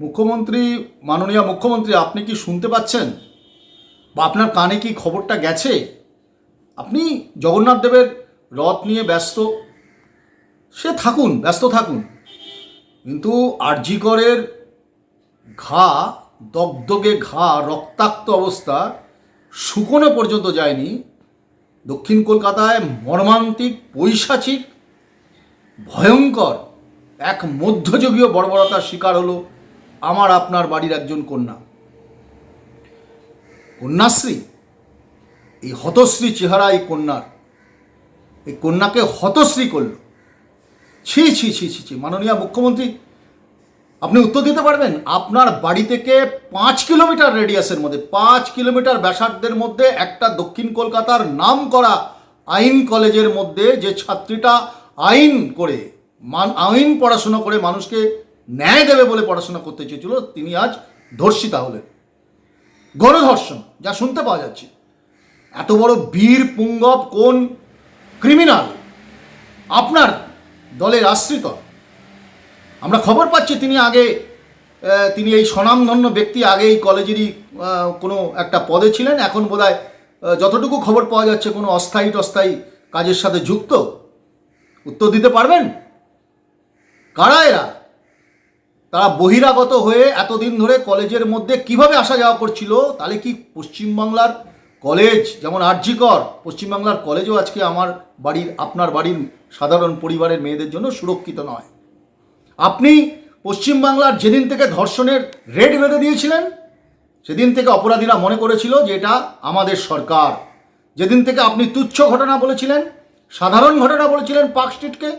মুখ্যমন্ত্রী, মাননীয় মুখ্যমন্ত্রী, আপনি কি শুনতে পাচ্ছেন? বা আপনার কানে কি খবরটা গেছে? আপনি জগন্নাথ দেবের রথ নিয়ে ব্যস্ত। সে থাকুন, ব্যস্ত থাকুন। কিন্তু আরজিকরের ঘা, দগদগে ঘা, রক্তাক্ত অবস্থা শুকনো পর্যন্ত যায়নি। দক্ষিণ কলকাতায় মর্মান্তিক, পৈশাচিক, ভয়ঙ্কর এক মধ্যযুগীয় বর্বরতার শিকার হলো আমার আপনার বাড়ির একজন কন্যা। কন্যাশ্রী? এই হতশ্রী চেহারা এই কন্যার। এই কন্যাকে হতশ্রী করল। ছি ছি ছি ছি ছি, মাননীয় মুখ্যমন্ত্রী, আপনি উত্তর দিতে পারবেন? আপনার বাড়ি থেকে পাঁচ কিলোমিটার রেডিয়াসের মধ্যে, পাঁচ কিলোমিটার ব্যাসার্ধের মধ্যে একটা দক্ষিণ কলকাতার নাম করা আইন কলেজের মধ্যে যে ছাত্রীটা আইন করে, মান, আইন পড়াশোনা করে মানুষকে ন্যায় দেবে বলে পড়াশোনা করতে চেয়েছিল তিনি আজ ধর্ষিতা হলেন। গণধর্ষণ যা শুনতে পাওয়া যাচ্ছে। এত বড় বীর পুঙ্গব কোন ক্রিমিনাল আপনার দলের আশ্রিত আমরা খবর পাচ্ছি তিনি আগে তিনি এই স্বনামধন্য ব্যক্তি আগে এই কলেজেরই কোনো একটা পদে ছিলেন। এখন আহ, যতটুকু খবর পাওয়া যাচ্ছে কোনো অস্থায়ী টস্থায়ী কাজের সাথে যুক্ত। উত্তর দিতে পারবেন? কারা এরা? তারা বহিরাগত হয়ে এতদিন ধরে কলেজের মধ্যে কীভাবে আসা যাওয়া করছিল, তাহলে কি পশ্চিমবাংলার কলেজ, যেমন আর্যিকর পশ্চিমবাংলার কলেজও আজকে আমার বাড়ির, আপনার বাড়ির সাধারণ পরিবারের মেয়েদের জন্য সুরক্ষিত নয়। আপনি পশ্চিমবাংলার যেদিন থেকে ধর্ষণের রেড বেঁধে দিয়েছিলেন, সেদিন থেকে অপরাধীরা মনে করেছিল যে এটা আমাদের সরকার। যেদিন থেকে আপনি তুচ্ছ ঘটনা বলেছিলেন, সাধারণ ঘটনা বলেছিলেন পার্ক স্ট্রিটকে,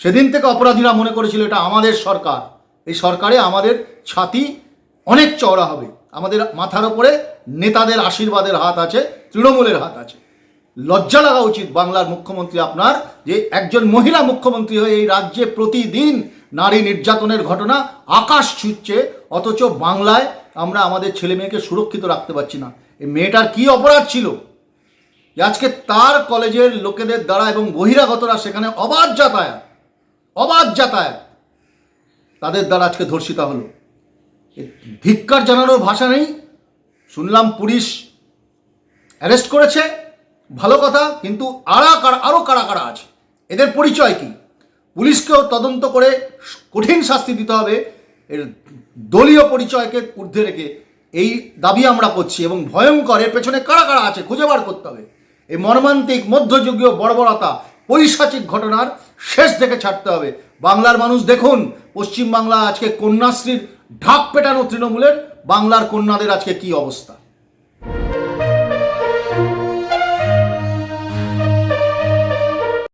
সেদিন থেকে অপরাধীরা মনে করেছিল এটা আমাদের সরকার। এই সরকারে আমাদের ছাতি অনেক চওড়া হবে। আমাদের মাথার ওপরে নেতাদের আশীর্বাদের হাত আছে, তৃণমূলের হাত আছে। লজ্জা লাগা উচিত বাংলার মুখ্যমন্ত্রী আপনার যে একজন মহিলা মুখ্যমন্ত্রী হয়ে এই রাজ্যে প্রতিদিন নারী নির্যাতনের ঘটনা আকাশ ছুঁচ্ছে, অথচ বাংলায় আমরা আমাদের ছেলে মেয়েকে সুরক্ষিত রাখতে পারছি না। এই মেয়েটার কি অপরাধ ছিল? আজকে তার কলেজের লোকেদের দ্বারা এবং বহিরাগতরা সেখানে অবাধ যাতায়াত অবাধ যাতায়াত। তাদের দ্বারা আজকে ধর্ষিতা হলো। ধিক্কার জানানোর ভাষা নেই। শুনলাম পুলিশ অ্যারেস্ট করেছে, ভালো কথা, কিন্তু আরা কারা আরও কারা কারা আছে? এদের পরিচয় কি? পুলিশকেও তদন্ত করে কঠিন শাস্তি দিতে হবে। এর দলীয় পরিচয়কে ঊর্ধ্বে রেখে এই দাবি আমরা করছি এবং ভয়ঙ্কর, এর পেছনে কারা কারা আছে খুঁজে বার করতে হবে। এই মর্মান্তিক, মধ্যযুগীয় বর্বরতা, পৈশাচিক ঘটনার শেষ দেখে ছাড়তে হবে। বাংলার মানুষ দেখুন পশ্চিমবাংলা আজকে কন্যাশ্রীর ঢাক পেটানো তৃণমূলের বাংলার কন্যাদের আজকে কি অবস্থা?